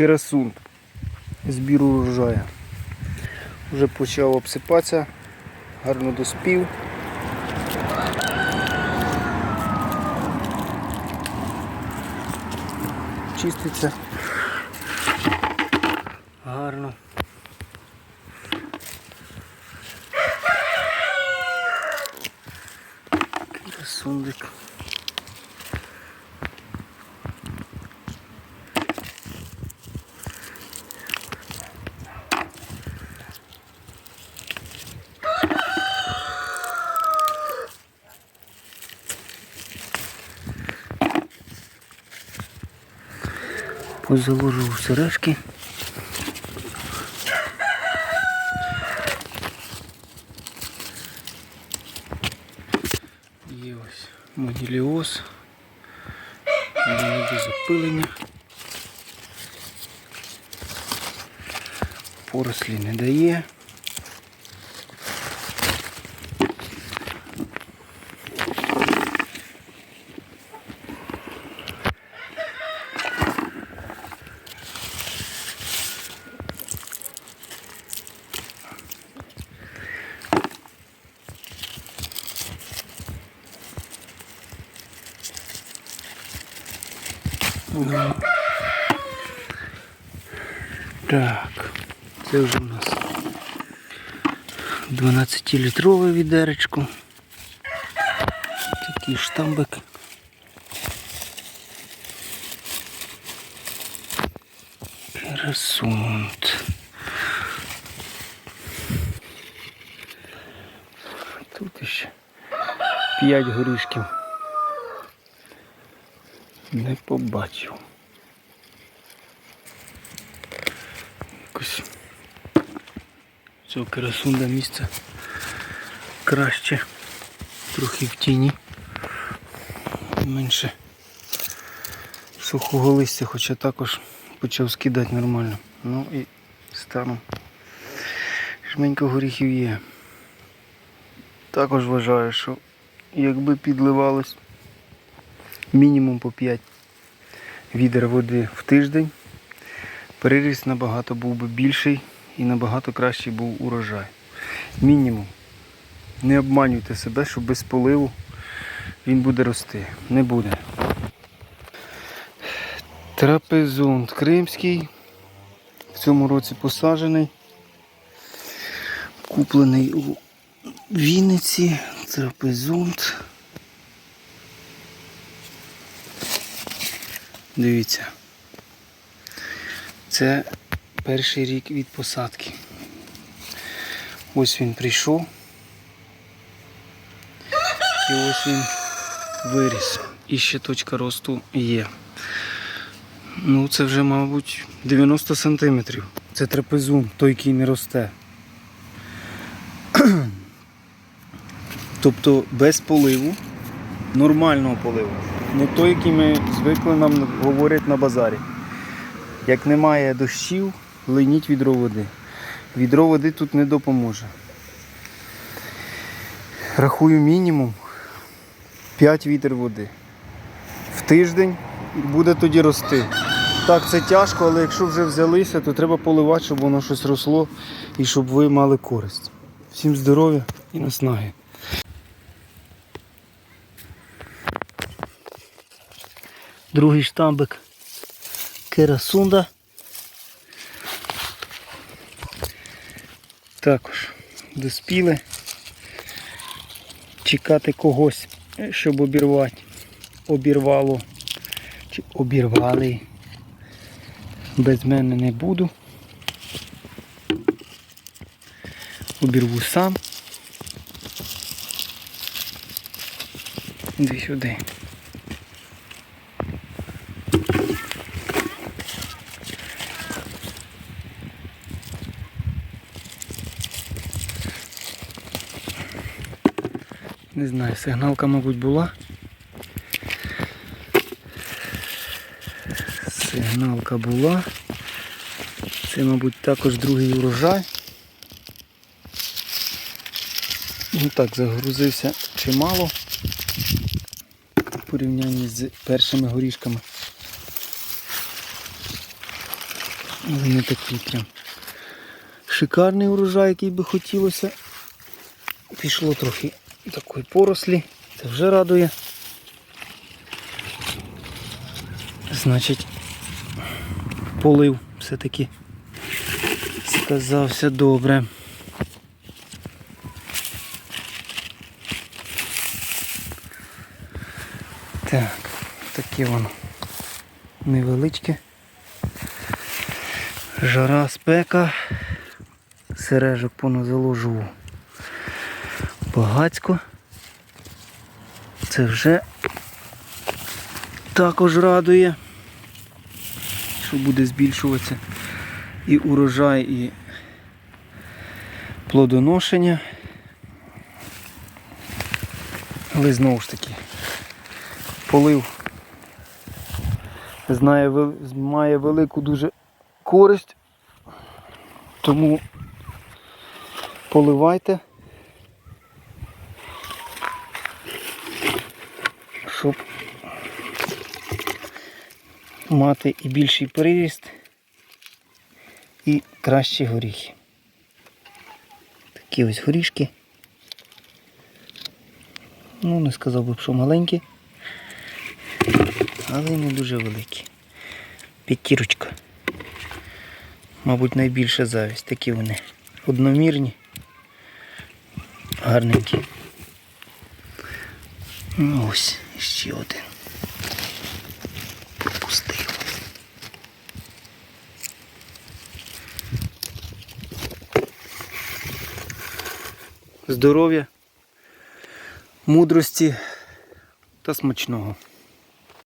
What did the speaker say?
Керасун. Збір урожаю. Вже почав обсипатися, гарно доспів. Чиститься. Гарно. Красундик. заложив сережки. Є ось. Воно без запилення. Порослі не дає. Так, це вже у нас 12-літрове відеречко. Такий штамбик. Красунт. Тут ще 5 горішків. Не побачив. Якось цього керасунда місце краще, трохи в тіні. Менше сухого листя, хоча також почав скидати нормально. Ну і станом. Жменько горіхів є. Також вважаю, що якби підливалось мінімум по 5 відер води в тиждень, переріст набагато був би більший і набагато кращий був урожай. Мінімум. Не обманюйте себе, що без поливу він буде рости. Не буде. Трапезунт кримський. В цьому році посаджений. Куплений у Вінниці. Трапезунт. Дивіться. Це перший рік від посадки. Ось він прийшов. І ось він виріс. І ще точка росту є. Ну, це вже, мабуть, 90 сантиметрів. Це трапезун, той, який не росте. Тобто без поливу, нормального поливу. Не той, який ми звикли нам говорять на базарі. Як немає дощів, линіть відро води. Відро води тут не допоможе. Рахую мінімум 5 вітер води. В тиждень буде тоді рости. Так, це тяжко, але якщо вже взялися, то треба поливати, щоб воно щось росло і щоб ви мали користь. Всім здоров'я і наснаги. Другий штамбик керасунда. Також доспіли. Чекати когось, щоб обірвати. Обірвало. Чи обірвали. Без мене не буду. Обірву сам. Іди сюди. Не знаю, сигналка, мабуть, була. Сигналка була. Це, мабуть, також другий урожай. Ну так, загрузився чимало в порівнянні з першими горішками. Але не такий прям шикарний урожай, який би хотілося. Пішло трохи такої порослі. Це вже радує. Значить, полив все-таки сказався добре. Так, таке воно невеличке. Жара, спека. Сережок поназаложував багацько. Це вже також радує, що буде збільшуватися і урожай, і плодоношення. Але знову ж таки, полив знає, має велику дуже користь, тому поливайте, щоб мати і більший приріст, і кращі горіхи. Такі ось горішки. Ну, не сказав би, що маленькі, але не дуже великі. П'ятірочка. Мабуть, найбільша завість. Такі вони одномірні, гарненькі. Ну, ось ще один. Пропустив. Здоров'я, мудрості та смачного.